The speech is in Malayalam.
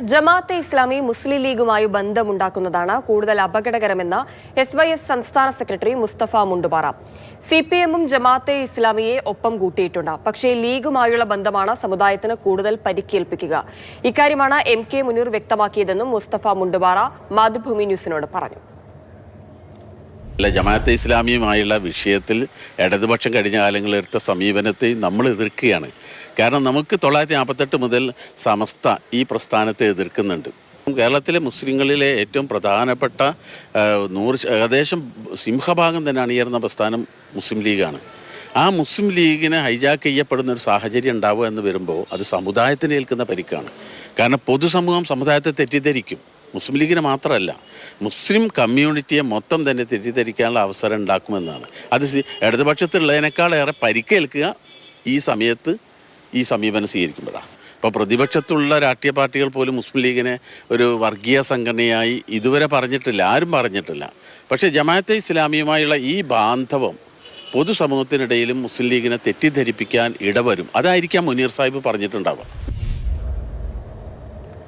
ജമാഅത്തെ ഇസ്ലാമി മുസ്ലിം ലീഗുമായി ബന്ധമുണ്ടാക്കുന്നതാണ് കൂടുതൽ അപകടകരമെന്ന് എസ് വൈ എസ് സംസ്ഥാന secretary Mustafa Mundupara. C P എമ്മും ജമാഅത്തെ ഇസ്ലാമിയെ ഒപ്പം കൂട്ടിയിട്ടുണ്ട്. പക്ഷേ ലീഗുമായുള്ള ബന്ധമാണ് സമുദായത്തിന് കൂടുതൽ പരിക്കേൽപ്പിക്കുക. ഇക്കാര്യമാണ് എം കെ മുനീർ വ്യക്തമാക്കിയതെന്നും മുസ്തഫ മുണ്ടുപാറ മാതൃഭൂമി ന്യൂസിനോട് പറഞ്ഞു. അല്ല ജമാഅത്തെ ഇസ്ലാമിയുമായുള്ള വിഷയത്തിൽ ഇടതുപക്ഷം കഴിഞ്ഞ കാലങ്ങളിൽ എടുത്ത സമീപനത്തെ നമ്മൾ എതിർക്കുകയാണ്. കാരണം നമുക്ക് തൊള്ളായിരത്തി നാൽപ്പത്തെട്ട് മുതൽ സമസ്ത ഈ പ്രസ്ഥാനത്തെ എതിർക്കുന്നുണ്ട്. കേരളത്തിലെ മുസ്ലിങ്ങളിലെ ഏറ്റവും പ്രധാനപ്പെട്ട നൂറ് ഏകദേശം സിംഹഭാഗം തന്നെ അണിയേറുന്ന പ്രസ്ഥാനം മുസ്ലിം ലീഗാണ്. ആ മുസ്ലിം ലീഗിനെ ഹൈജാക്ക് ചെയ്യപ്പെടുന്ന ഒരു സാഹചര്യം ഉണ്ടാവുക എന്ന് വരുമ്പോൾ അത് സമുദായത്തിന് ഏൽക്കുന്ന പരിക്കാണ്. കാരണം പൊതുസമൂഹം സമുദായത്തെ തെറ്റിദ്ധരിക്കും. മുസ്ലിം ലീഗിനെ മാത്രമല്ല മുസ്ലിം കമ്മ്യൂണിറ്റിയെ മൊത്തം തന്നെ തെറ്റിദ്ധരിക്കാനുള്ള അവസരം ഉണ്ടാക്കുമെന്നാണ്. അത് ഇടതുപക്ഷത്തുള്ളതിനേക്കാളേറെ പരിക്കേൽക്കുക ഈ സമയത്ത് ഈ സമീപനം സ്വീകരിക്കുമ്പോഴാണ്. ഇപ്പോൾ പ്രതിപക്ഷത്തുള്ള രാഷ്ട്രീയ പാർട്ടികൾ പോലും മുസ്ലിം ലീഗിനെ ഒരു വർഗീയ സംഘടനയായി ഇതുവരെ പറഞ്ഞിട്ടില്ല ആരും പറഞ്ഞിട്ടില്ല. പക്ഷേ ജമാഅത്തെ ഇസ്ലാമിയുമായുള്ള ഈ ബാന്ധവം പൊതുസമൂഹത്തിനിടയിലും മുസ്ലിം ലീഗിനെ തെറ്റിദ്ധരിപ്പിക്കാൻ ഇടവരും. അതായിരിക്കാം മുനീർ സാഹിബ് പറഞ്ഞിട്ടുണ്ടാവുക.